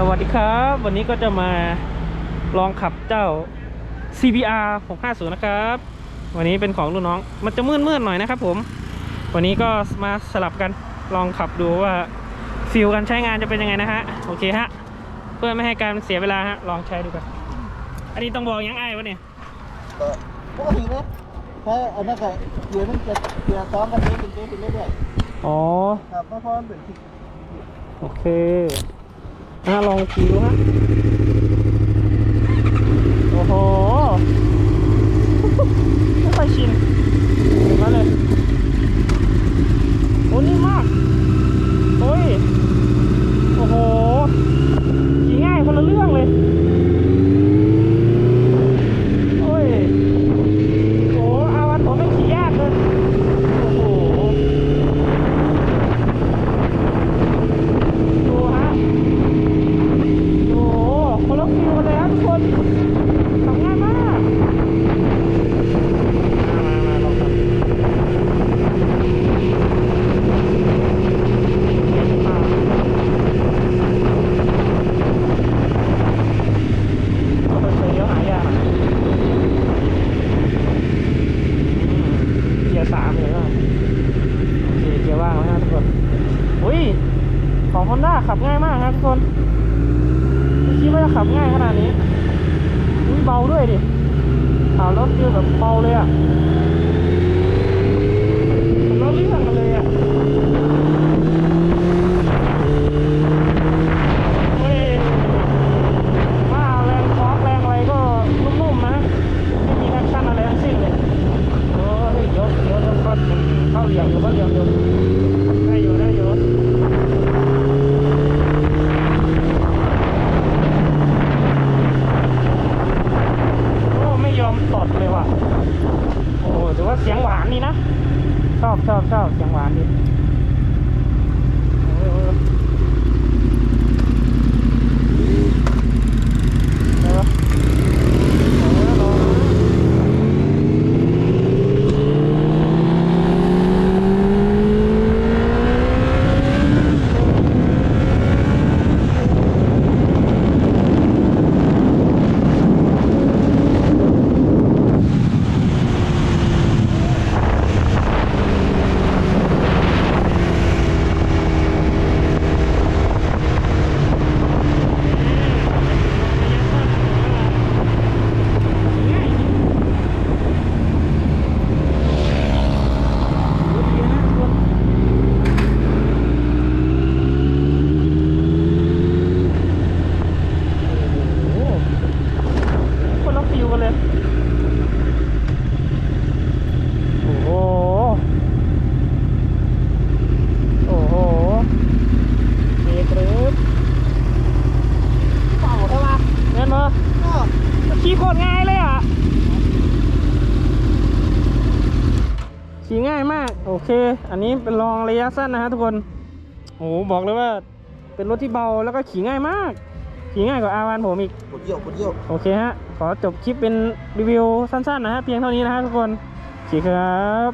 สวัสดีครับ วันนี้ก็จะมาลองขับเจ้า CBR 650 นะครับ วันนี้เป็นของรุ่นน้องมันจะมืดๆหน่อยนะครับผม วันนี้ก็มาสลับกันลองขับดูว่าฟิลการใช้งานจะเป็นยังไงนะฮะโอเคฮะเพื่อไม่ให้การเสียเวลาฮะลองใช้ดูกันอันนี้ต้องบอกยังไงวะเนี่ยก็ปกตินะถ้าอันนั้นก็เดี๋ยวมันจะเดี๋ยวซ้อมกันเรื่อยๆเรื่อยๆเรื่อยอ๋อๆครับเพราะเพราะมันเป็นที่โอเค อ่าลองคิ้วฮะ โอ้โห ไม่ค่อยชินมาเลย โอ้นี่มากโอ้ย โอ้โห ขี่ง่ายคนละเรื่องเลย โอ้ย โอ้อาวันผมไม่ขี่ยากเลย โอ้โห ดูฮะ โอ้โหคนละฟิวกันเลยครับทุกคนทำง่ายมาก มามามาลองทำอ่าเอาไปเฉยเดี๋ยวหายากอะอืมเกียร์สามเลยก็โอเค เกียร์ว่างแล้วนะทุกคนอุ้ยของ Honda ขับง่ายมากครับทุกคน คิดว่าจะขับง่ายขนาดนี้อุ้ยเบาด้วยดิขับรถคือแบบเบาเลยอะรถเรื่องกันเลยอะเฮ้ยว่าแรงคอร์สแรงอะไรก็นุ่มๆนะ ไม่มีแอคชั่นอะไรทั้งสิ้นเลยโอ้ยยกยกยกก็เข้าเหลี่ยมอยู่ก็เหลี่ยมอยู่ได้อยู่ได้อยู่ โอ้ไม่ยอมตดเลยว่ะ โอ้ถือว่าเสียงหวา นี่นะ ชอบชอบชอบเสียงหวานดีโอ้ยโอ้ยเดี๋ยวเอาไว้รอนะง่ายจริงรถเยอะนะทุกคนโอ้โหคนละฟิวกันเลย โอ้โห โอ้โหเบรกหรือเป่าใช่ปะเงินมา ก็ ขี่โคตรง่ายเลยอะ ขี่ง่ายมาก โอ เค อันนี้เป็นลองระยะสั้นนะฮะทุกคนโอ้โหบอกเลยว่าเป็นรถที่เบาแล้วก็ขี่ง่ายมาก ขี่ง่ายกว่าอาวันผมอีกปวดเยี่ยวปวดเยี่ยวโอเคฮะ ขอจบคลิปเป็นรีวิวสั้นๆนะฮะเพียงเท่านี้นะฮะทุกคนขี่ครับ